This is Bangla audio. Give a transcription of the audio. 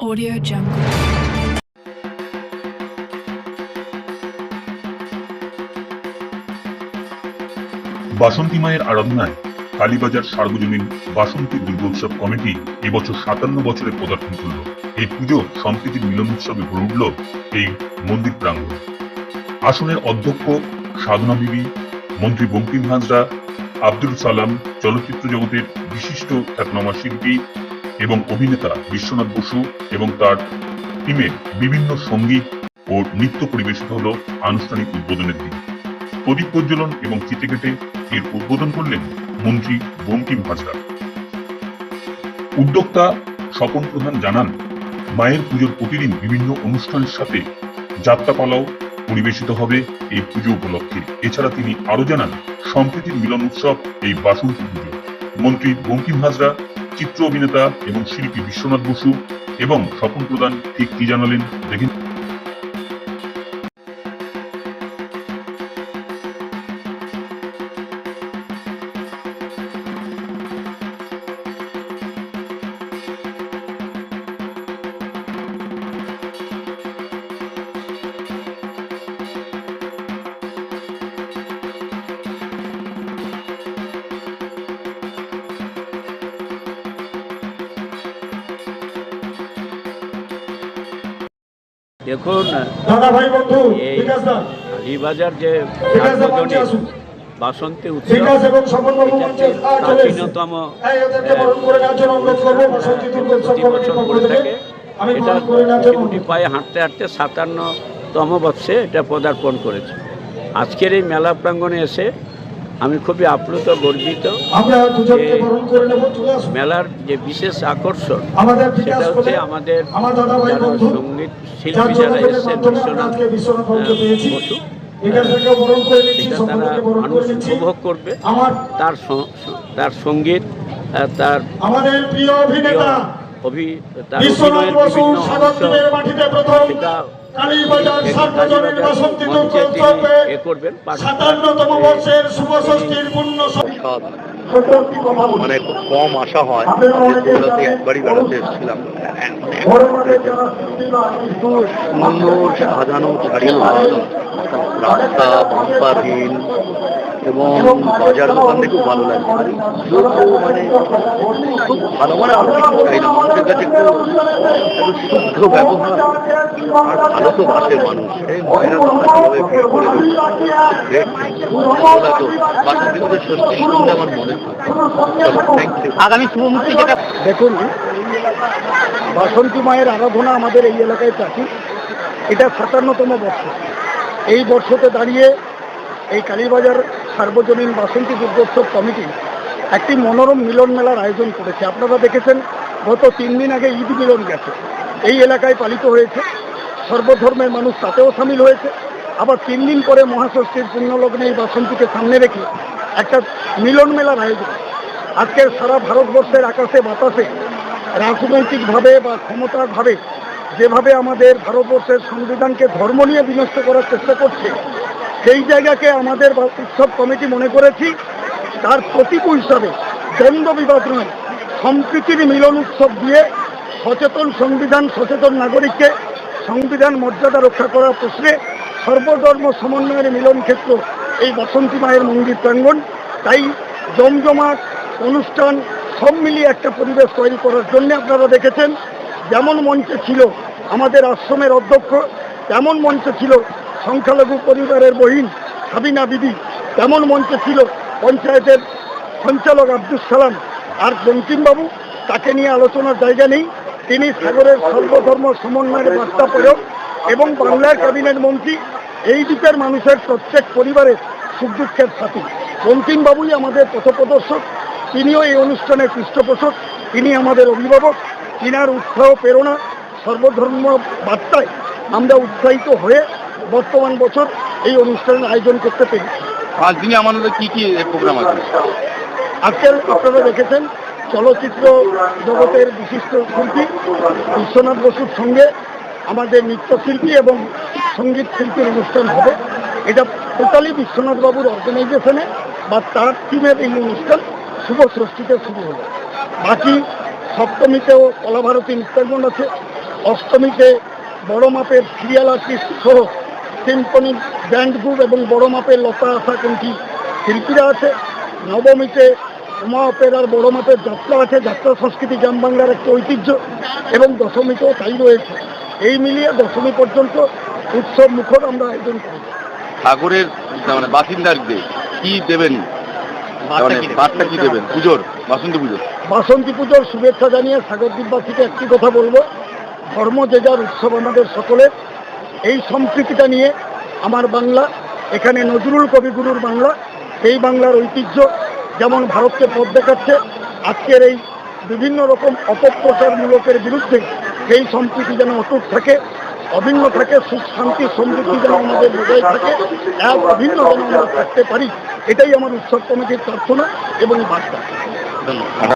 Audio Jungle. বাসন্তী মায়ের আরাধনায় কালীবাজার সার্বজনীন বাসন্তী দুর্গোৎসব কমিটি এবছর সাতান্ন বছরে পদার্পণ করল এই পুজো সম্প্রীতির মিলন উৎসবে ভরে উঠল এই মন্দির প্রাঙ্গণ আসনের অধ্যক্ষ সাধনা বিবি, মন্ত্রী বঙ্কিম হাজরা আব্দুল সালাম চলচ্চিত্র জগতের বিশিষ্ট খ্যাতনামা শিল্পী এবং অভিনেতা বিশ্বনাথ বসু এবং তার টিমের বিভিন্ন সংগীত ও নৃত্য পরিবেশিত হল আনুষ্ঠানিক উদ্বোধনের দিন। প্রদীপ প্রজ্বলন এবং চিতে কেটে এর উদ্বোধন করলেন মন্ত্রী বঙ্কিম হাজরা। উদ্যোক্তা স্বপন প্রধান জানান, মায়ের পুজোর প্রতিদিন বিভিন্ন অনুষ্ঠানের সাথে যাত্রাপালাও পরিবেশিত হবে এই পুজো উপলক্ষে। এছাড়া তিনি আরও জানান, সম্প্রীতির মিলন উৎসব এই বাসন্তী পুজো। মন্ত্রী বঙ্কিম হাজরা চিত্র অভিনেতা এবং শিল্পী বিশ্বনাথ বসু এবং স্বপন প্রধান ঠিক কি জানালেন? দেখেন। বছর পক্ষ করে থেকে। থাকে। আমি এটা গুটি পায়ে হাঁটতে হাঁটতে সাতান্নতম বর্ষে এটা পদার্পণ করেছে। আজকের এই মেলা প্রাঙ্গণে এসে আমি খুবই আপ্লুত গর্বিত মেলার যে বিশেষ আকর্ষণ সেটা হচ্ছে আমাদের যারা সংগীত শিল্পী যারা এসেছেন বিশ্বনাথ বসু নিচ্ছি এটা তারা মানুষ উপভোগ করবে। তার তার সংগীত তার আমাদের প্রিয় অভিনেতা অভি তার অভিনয়ের বিভিন্ন অংশ সেটা কালীবাজার সার্বজনীন বাসন্তী দুর্গোৎসবে এ করবেন পাঠ- সাতান্নতম বর্ষের শুভ ষষ্ঠীর পূর্ণ মানে কম আশা হয় একবারই বেড়াতে এসেছিলাম। সুন্দর সাজানো রাস্তা বাম্পারহীন। এবং বাজার দোকান দেখেও ভালো লাগে। মানে খুব ভালো। মানে আমি কিছু চাই না মানুষের কাছে একটু শুদ্ধ ব্যবহার। আর ভালো তো বাসের মানুষ। এই মহিলা কীভাবে ভিড় করে মনে আগামী যেটা দেখুন বাসন্তী মায়ের আরাধনা আমাদের এই এলাকায় প্রাচীন। এটা সাতান্নতম বর্ষ। এই বর্ষতে দাঁড়িয়ে এই কালীবাজার সার্বজনীন বাসন্তী দুর্গোৎসব কমিটি একটি মনোরম মিলন মেলার আয়োজন করেছে। আপনারা দেখেছেন, গত তিন দিন আগে ঈদ মিলন গেছে। এই এলাকায় পালিত হয়েছে। সর্বধর্মের মানুষ তাতেও সামিল হয়েছে। আবার তিন দিন পরে মহাষষ্ঠীর পুণ্যলগ্নে এই বাসন্তীকে সামনে রেখে একটা মিলন মেলার আয়োজন। আজকের সারা ভারতবর্ষের আকাশে, বাতাসে, রাজনৈতিকভাবে বা ক্ষমতাভাবে যেভাবে আমাদের ভারতবর্ষের সংবিধানকে ধর্ম নিয়ে বিনষ্ট করার চেষ্টা করছে সেই জায়গাকে আমাদের উৎসব কমিটি মনে করেছি। তার প্রতীক হিসাবে দ্বন্দ্ব বিবাদ নয় সম্প্রীতির মিলন উৎসব দিয়ে সচেতন সংবিধান, সচেতন নাগরিককে সংবিধান মর্যাদা রক্ষা করার প্রশ্নে সর্বধর্ম সমন্বয়ের মিলন ক্ষেত্র এই বসন্তী মায়ের মন্দির প্রাঙ্গণ। তাই জমজমাট, অনুষ্ঠান সব মিলিয়ে একটা পরিবেশ তৈরি করার জন্য আপনারা দেখেছেন, যেমন মঞ্চে ছিল আমাদের আশ্রমের অধ্যক্ষ, তেমন মঞ্চে ছিল সংখ্যালঘু পরিবারের বহিন সাবিনা বিবি তেমন মঞ্চে ছিল। পঞ্চায়েতের সঞ্চালক আব্দুল সালাম আর বঙ্কিমবাবু, তাকে নিয়ে আলোচনার জায়গা নেই। তিনি সাগরের সর্বধর্ম সমন্বয়ের বার্তা প্রয়োগ এবং বাংলার ক্যাবিনেট মন্ত্রী। এই দ্বীপের মানুষের প্রত্যেক পরিবারের সুখ দুঃখের সাথী বঙ্কিমবাবুই আমাদের পথপ্রদর্শক, তিনিও এই অনুষ্ঠানের পৃষ্ঠপোষক, তিনি আমাদের অভিভাবক। তিনার উৎসাহ, প্রেরণা, সর্বধর্ম বার্তায় আমরা উৎসাহিত হয়ে বর্তমান বছর এই অনুষ্ঠানের আয়োজন করতে পেরেছি। পাঁচ দিনে আমাদের কি কি প্রোগ্রাম আছে? আজকাল আপনারা দেখেছেন চলচ্চিত্র জগতের বিশিষ্ট শিল্পী বিশ্বনাথ বসুর সঙ্গে আমাদের নৃত্যশিল্পী এবং সংগীত শিল্পীর অনুষ্ঠান হবে। এটা টোটালি বিশ্বনাথ বাবুর অর্গানাইজেশনে বা তার টিমের এই অনুষ্ঠান শুভ ষষ্ঠীতে শুরু হলো বাকি সপ্তমীতেও কলাভারতী নৃত্যাঙ্গন আছে। অষ্টমীতে বড় মাপের সিরিয়াল আর্টিস্ট সহ সিম্ফনি ব্যান্ড গ্রুপ এবং বড় মাপের লতা আশা কণ্ঠী শিল্পীরা আছে? নবমীতে উমা অপেরার বড় মাপের যাত্রা আছে যাত্রা সংস্কৃতি গ্রাম বাংলার একটি ঐতিহ্য এবং দশমীতেও তাই রয়েছে। এই মিলিয়ে দশমী পর্যন্ত উৎসব মুখর আমরা আয়োজন করি। সাগরের মানে বাসিন্দাদের কি দেবেন? মানে বার্তা কি দেবেন? পুজোর বাসন্তী পুজোর। বাসন্তী পুজোর শুভেচ্ছা জানিয়ে সাগরদ্বীপবাসীকে একটি কথা বলব। ধর্ম যে যার উৎসব আমাদের সকলের। এই সম্প্রীতিটা নিয়ে আমার বাংলা, এখানে নজরুল কবিগুরুর বাংলা সেই বাংলার ঐতিহ্য যেমন ভারতকে পথ দেখাচ্ছে, আজকের এই বিভিন্ন রকম অপপ্রচারমূলকের বিরুদ্ধে সেই সম্প্রীতি যেন অটুট থাকে, অভিন্ন থাকে, সুখ, শান্তি, সমৃদ্ধি যেন আমাদের বজায় থাকে, এক অভিন্ন যেন আমরা থাকতে পারি, এটাই আমার উৎসব কমিটির প্রার্থনা এবং বার্তা। ধন্যবাদ।